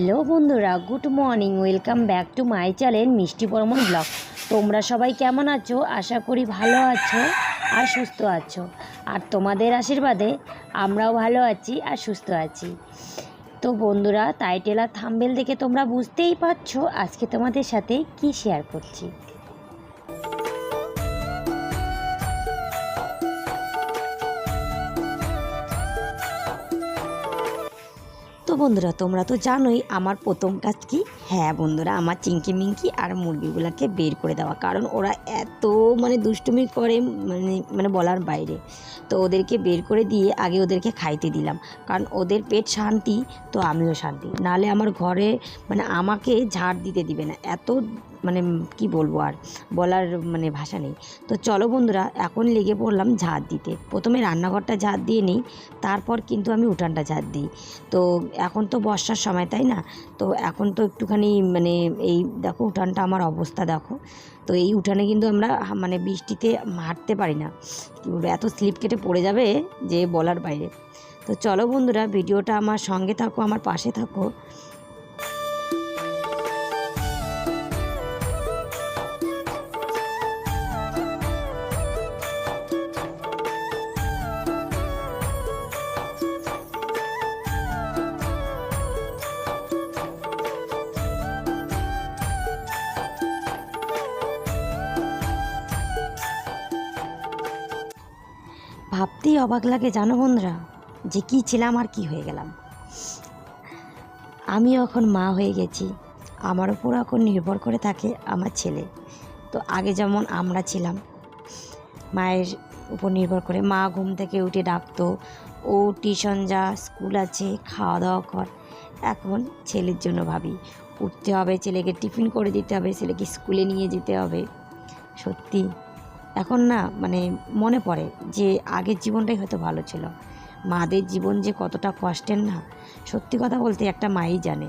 Hello বন্ধুরা, good morning, welcome back to my channel Mishti Barman blog. তোমরা সবাই কেমন আছো? আশা করি ভালো আছো আর সুস্থ আছো। আর তোমাদের আশীর্বাদে আমরাও ভালো আছি আর সুস্থ আছি। তো বন্ধুরা, টাইটেল থাম্বেল দেখে তোমরা বুঝতেই পারছ, আজকে তোমাদের সাথে কি শেয়ার করছি। বন্ধুরা, তোমরা তো জানোই আমার প্রথম কাজ কি? হ্যাঁ বন্ধুরা, আমার চিংকি মিঙ্কি আর মুরগিগুলোকে বের করে দেওয়া। কারণ ওরা এত মানে দুষ্টুমি করে মানে মানে বলার বাইরে। তো ওদেরকে বের করে দিয়ে আগে ওদেরকে খাইতে দিলাম। কারণ ওদের পেট শান্তি, তো আমিও শান্তি। নালে আমার ঘরে মানে আমাকে ঝাড় দিতে দিবে না। এত মানে কি বলব আর, বলার মানে ভাষা নেই। তো চলো বন্ধুরা, এখন লেগে পড়লাম ঝাড় দিতে। প্রথমে রান্নাঘরটা ঝাড় দিয়ে নিই, তারপর কিন্তু আমি উঠানটা ঝাড় দিই। তো এখন তো বর্ষার সময়, তাই না? তো এখন তো একটুখানি মানে এই দেখো উঠানটা আমার অবস্থা দেখো। তো এই উঠানে কিন্তু আমরা মানে বৃষ্টিতে হাঁটতে পারি না। কী বলব, এত স্লিপ কেটে পড়ে যাবে যে বলার বাইরে। তো চলো বন্ধুরা, ভিডিওটা আমার সঙ্গে থাকো, আমার পাশে থাকো। ভাবতেই অবাক লাগে, জানো বন্ধুরা? যে কী ছিলাম আর কি হয়ে গেলাম। আমি এখন মা হয়ে গেছি। আমার উপর এখন নির্ভর করে থাকে আমার ছেলে। তো আগে যেমন আমরা ছিলাম, মায়ের উপর নির্ভর করে মা ঘুম থেকে উঠে ডাকতো, ও টিউশন যা, স্কুল আছে খাওয়া দাওয়া কর। এখন ছেলের জন্য ভাবি, উঠতে হবে, ছেলেকে টিফিন করে দিতে হবে, ছেলেকে স্কুলে নিয়ে যেতে হবে। সত্যি। এখন না মানে মনে পড়ে যে আগের জীবনটাই হয়তো ভালো ছিল। মাদের জীবন যে কতটা কষ্টের না, সত্যি কথা বলতে একটা মাই জানে।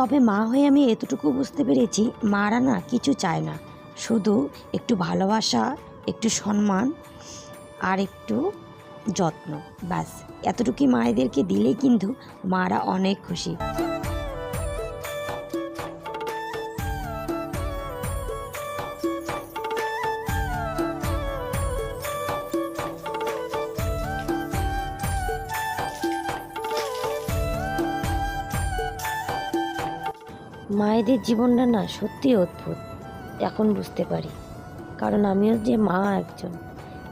তবে মা হয়ে আমি এতটুকু বুঝতে পেরেছি, মারা না কিছু চায় না। শুধু একটু ভালোবাসা, একটু সম্মান, আর একটু যত্ন। ব্যাস এতটুকু মায়েদেরকে দিলেই কিন্তু মারা অনেক খুশি। মায়েদের জীবনটা না সত্যি অদ্ভুত। এখন বুঝতে পারি। কারণ আমিও যে মা একজন,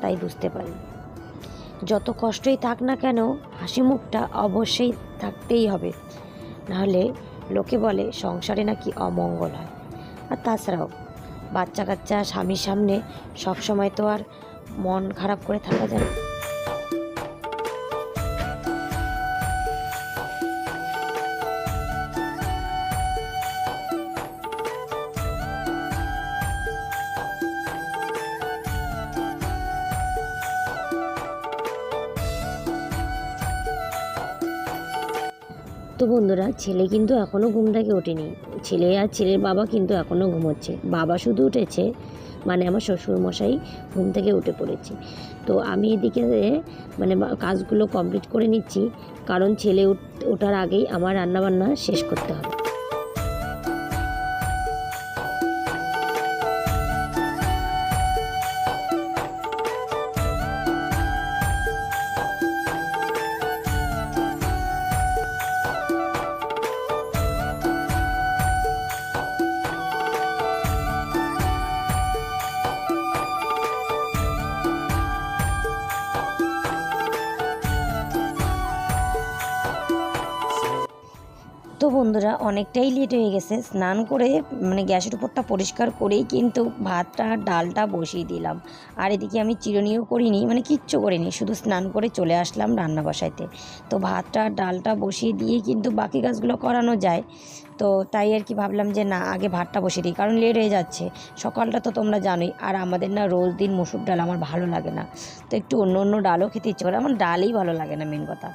তাই বুঝতে পারি। যত কষ্টই থাক না কেন হাসি মুখটা অবশ্যই থাকতেই হবে। নাহলে লোকে বলে সংসারে নাকি অমঙ্গল হয়। আর তাছাড়াও বাচ্চা কাচ্চা স্বামীর সামনে সবসময় তো আর মন খারাপ করে থাকা যায় না। তো বন্ধুরা, ছেলে কিন্তু এখনও ঘুম থেকে ওঠেনি। ছেলে আর ছেলের বাবা কিন্তু এখনও ঘুমোচ্ছে। বাবা শুধু উঠেছে মানে আমার শ্বশুরমশাই ঘুম থেকে উঠে পড়েছে। তো আমি এদিকে মানে কাজগুলো কমপ্লিট করে নিচ্ছি। কারণ ছেলে ওঠার আগেই আমার রান্নাবান্না শেষ করতে হবে। বন্ধুরা, অনেকটাই লেট হয়ে গেছে। স্নান করে মানে গ্যাসের উপরটা পরিষ্কার করেই কিন্তু ভাতটা, ডালটা বসিয়ে দিলাম। আর এদিকে আমি চিরুনিও করিনি মানে কিচ্ছু করিনি, শুধু স্নান করে চলে আসলাম রান্না বসাইতে। তো ভাতটা, ডালটা বসিয়ে দিয়ে কিন্তু বাকি কাজগুলো করানো যায়। তো তাই আর কি ভাবলাম যে, না, আগে ভাতটা বসিয়ে দিই, কারণ লেট হয়ে যাচ্ছে। সকালটা তো তোমরা জানোই, আর আমাদের না রোজ দিন মুসুর ডাল আমার ভালো লাগে না। তো একটু অন্য অন্য ডালও খেতে ইচ্ছে করে, আমার ডালই ভালো লাগে না মেন কথা।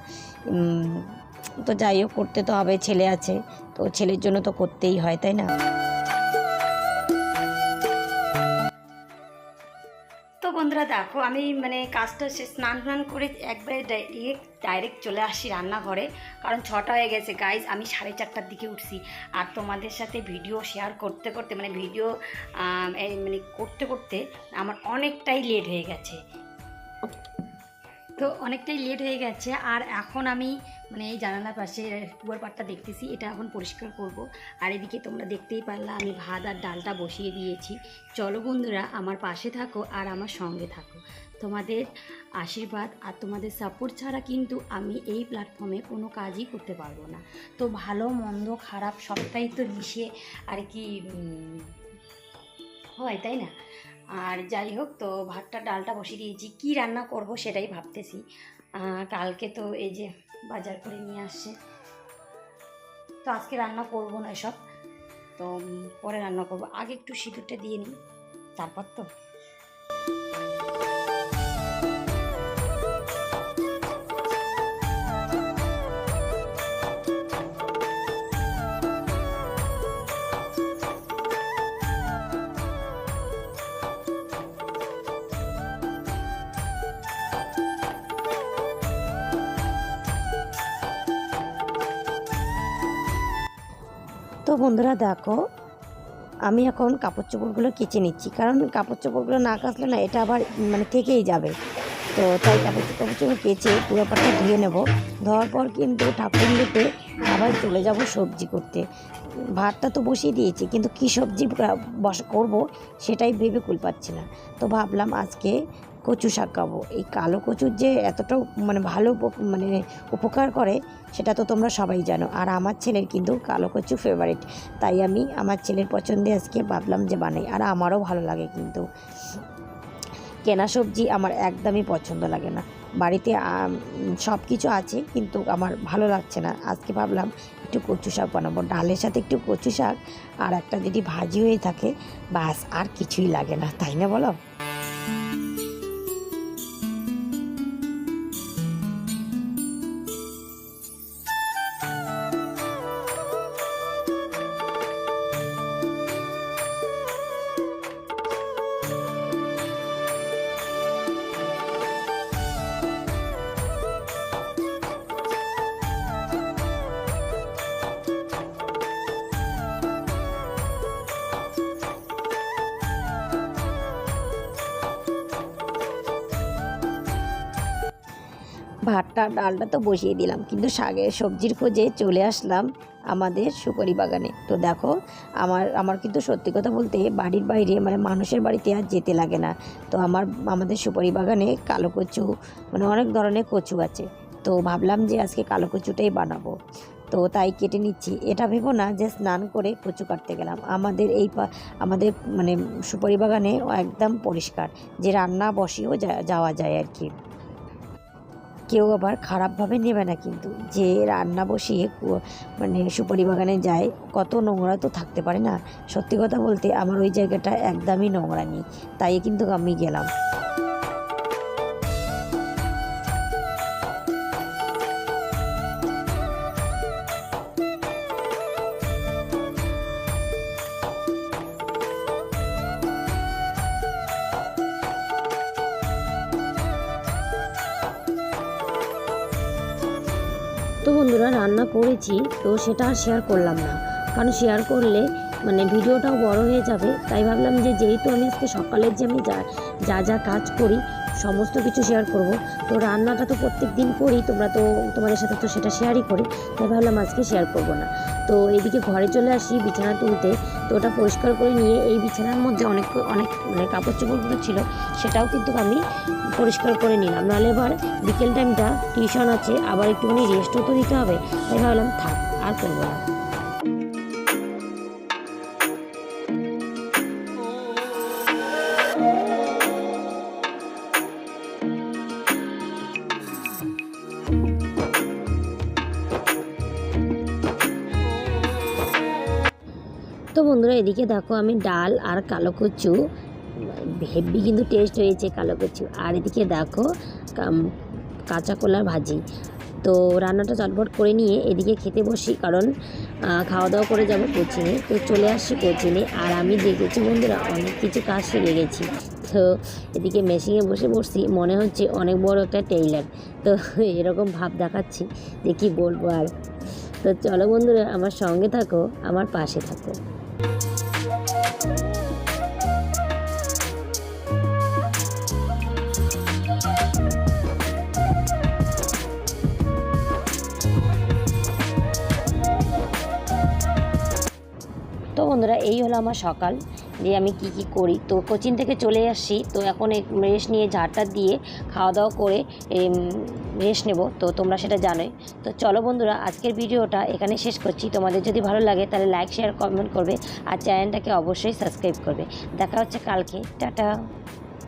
তো যাই হোক, করতে তো হবে, ছেলে আছে। তো ছেলের জন্য তো করতেই হয়, তাই না? তো বন্ধুরা, দেখো, আমি মানে কাজটা সে স্নান টান করে একবারে ডাইরেক্ট ডাইরেক্ট চলে আসি রান্নাঘরে, কারণ ছটা হয়ে গেছে। গাইজ আমি সাড়ে চারটার দিকে উঠছি। আর তোমাদের সাথে ভিডিও শেয়ার করতে করতে মানে ভিডিও মানে করতে করতে আমার অনেকটাই লেট হয়ে গেছে। তো অনেকটাই লেট হয়ে গেছে। আর এখন আমি মানে এই জানালার পাশে কুয়ার পাটটা দেখতেছি, এটা এখন পরিষ্কার করব। আর এদিকে তোমরা দেখতেই পারলা, আমি ভাত আর ডালটা বসিয়ে দিয়েছি। চলো বন্ধুরা, আমার পাশে থাকো আর আমার সঙ্গে থাকো। তোমাদের আশীর্বাদ আর তোমাদের সাপোর্ট ছাড়া কিন্তু আমি এই প্ল্যাটফর্মে কোনো কাজই করতে পারব না। তো ভালো, মন্দ, খারাপ সবটাই তো মিশিয়ে আর কি হয়, তাই না? আর যাই হোক, তো ভাতটা, ডালটা বসিয়ে দিয়েছি। কি রান্না করব সেটাই ভাবতেছি। কালকে তো এই যে বাজার করে নিয়ে আসছে তো আজকে রান্না করব না সব তো পরে রান্না করব। আগে একটু সিঁদুরটা দিয়ে নিই। তারপর তো তো বন্ধুরা দেখো, আমি এখন কাপড় চোপড়গুলো কেচে নিচ্ছি। কারণ কাপড় চোপড়গুলো না কাচলে না এটা আবার মানে থেকেই যাবে। তো তাই কাপড় কাপড় চোপড় কেচে পুরো পাটটা ধুয়ে নেব। ধোয়ার পর কিন্তু ঠাকুর লিপে আবার চলে যাব সবজি করতে। ভাতটা তো বসিয়ে দিয়েছি, কিন্তু কী সবজি বস করব সেটাই ভেবে কুল পাচ্ছি না। তো ভাবলাম আজকে কচু শাক খাব। এই কালো কচুর যে এতটা মানে ভালো মানে উপকার করে, সেটা তো তোমরা সবাই জানো। আর আমার ছেলের কিন্তু কালো কচু ফেভারিট তাই আমি আমার ছেলের পছন্দে আজকে ভাবলাম যে বানাই, আর আমারও ভালো লাগে কিন্তু। কেনা সবজি আমার একদমই পছন্দ লাগে না। বাড়িতে সব কিছু আছে, কিন্তু আমার ভালো লাগছে না। আজকে ভাবলাম একটু কচু শাক বানাবো। ডালের সাথে একটু কচু শাক, আর একটা যদি ভাজি হয়ে থাকে, বাস আর কিছুই লাগে না। তাই না বলো? ভাতটা, ডালটা তো বসিয়ে দিলাম। কিন্তু শাকের সবজির খোঁজে চলে আসলাম আমাদের সুপারি বাগানে। তো দেখো, আমার আমার কিন্তু সত্যি কথা বলতে বাড়ির বাইরে মানে মানুষের বাড়িতে আর যেতে লাগে না। তো আমার, আমাদের সুপারি বাগানে কালো কচু মানে অনেক ধরনের কচু আছে। তো ভাবলাম যে আজকে কালো কচুটাই বানাবো। তো তাই কেটে নিচ্ছি। এটা ভেবো না যে স্নান করে কচু কাটতে গেলাম। আমাদের এই আমাদের মানে সুপারি বাগানে একদম পরিষ্কার, যে রান্না বসিয়েও যাওয়া যায় আর কি। কেউ আবার খারাপভাবে নেবে না কিন্তু। যে রান্না বসিয়ে মানে সুপারি বাগানে যায়, কত নোংরা তো থাকতে পারে না। সত্যি কথা বলতে, আমার ওই জায়গাটা একদমই নোংরা নেই। তাই কিন্তু আমি গেলাম। তো বন্ধুরা রান্না করেছি, তো সেটা আর শেয়ার করলাম না। কারণ শেয়ার করলে মানে ভিডিওটাও বড় হয়ে যাবে। তাই ভাবলাম যে যেহেতু আমি আজকে সকালের যে আমি যা যা যা কাজ করি সমস্ত কিছু শেয়ার করব। তো রান্নাটা তো প্রত্যেক দিন করি, তোমরা তো, তোমাদের সাথে তো সেটা শেয়ারই করি, তাই ভাবলাম আজকে শেয়ার করব না। তো এইদিকে ঘরে চলে আসি বিছানা তুলতে, তো ওটা পরিষ্কার করে নিয়ে এই বিছানার মধ্যে অনেক অনেক মানে কাপড় চোপড়গুলো ছিল, সেটাও কিন্তু আমি পরিষ্কার করে নিলাম। নাহলে এবার বিকেল টাইমটা টিউশন আছে, আবার একটুখানি রেস্টও তো দিতে হবে, তাই ভাবলাম থাক, আর করব না। এদিকে দেখো, আমি ডাল আর কালো কচু, হেভি কিন্তু টেস্ট হয়েছে কালো কচু। আর এদিকে দেখো কাঁচা কলার ভাজি। তো রান্নাটা চটপট করে নিয়ে এদিকে খেতে বসি, কারণ খাওয়া দাওয়া করে যাব কোচিংয়ে তো চলে আসছি কোচিংয়ে আর আমি দেখেছি বন্ধুরা, অনেক কিছু কাজ শিখে গেছি। তো এদিকে মেশিনে বসে বসছি মনে হচ্ছে অনেক বড় একটা টেইলার তো এরকম ভাব দেখাচ্ছি যে কী বলব আর। তো চলো বন্ধুরা, আমার সঙ্গে থাকো, আমার পাশে থাকো। তো বন্ধুরা, এই হলো আমার সকাল। যে আমি কি কি করি? তো কোচিং থেকে চলে আসছি। তো এখন রেস্ট নিয়ে ঝাড়টা দিয়ে খাওয়া দাওয়া করে রেস্ট নেব। তো তোমরা সেটা জানোই। তো চলো বন্ধুরা, আজকের ভিডিওটা এখানে শেষ করছি। তোমাদের যদি ভালো লাগে, তাহলে লাইক, শেয়ার, কমেন্ট করবে। আর চ্যানেলটাকে অবশ্যই সাবস্ক্রাইব করবে। দেখা হচ্ছে কালকে। টাটা।